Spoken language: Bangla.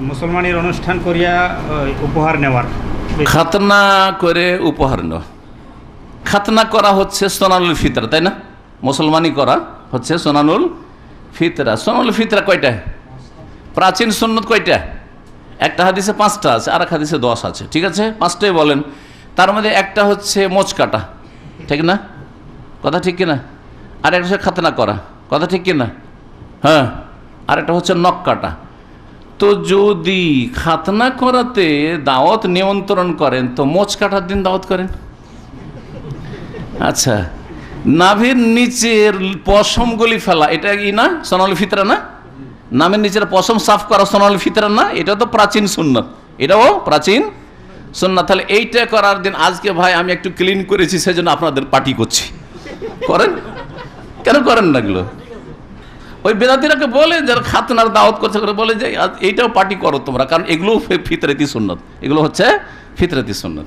মুসলমানের অনুষ্ঠান করিয়া উপহার নেওয়ার। খাতনা করে উপহার নেওয়া। খাতনা করা হচ্ছে সোনানুল ফিতরা, তাই না? মুসলমানি করা হচ্ছে সোনানুল ফিতরা। সোনানুল ফিতরা কয়টা? প্রাচীন সুন্নত কয়টা? একটা হাদিসে পাঁচটা আছে আর এক হাদিসে দশ আছে, ঠিক আছে? পাঁচটাই বলেন। তার মধ্যে একটা হচ্ছে মোচ কাটা, ঠিক না? কথা ঠিক কিনা? আর একটা হচ্ছে খাতনা করা, কথা ঠিক কিনা? হ্যাঁ। আর একটা হচ্ছে নখ কাটা। তো যদি খাতনা করাতে দাওয়াত নিয়ন্ত্রণ করেন, তো মোচ কাটার দিন দাওয়াত করেন। আচ্ছা নাভির নিচের পশমগুলি ফেলা, এটা কি না? সোনালি ফিতরা না? নামের নিচের পশম সাফ করা সোনালি ফিতরা না? এটা তো প্রাচীন সুন্নত। এটাও প্রাচীন সুন্নত। তাহলে এইটা করার দিন, আজকে ভাই আমি একটু ক্লিন করেছি, সেজন্য আপনাদের পার্টি করছি। করেন? কেন করেন না ওই বেদাতিরাকে বলে, যারা খাতনার দাওয়াত করছে, করে বলে যে এইটাও পার্টি করো তোমরা, কারণ এগুলোও ফিতরেতি সুন্নত। এগুলো হচ্ছে ফিতরেতি সুন্নত।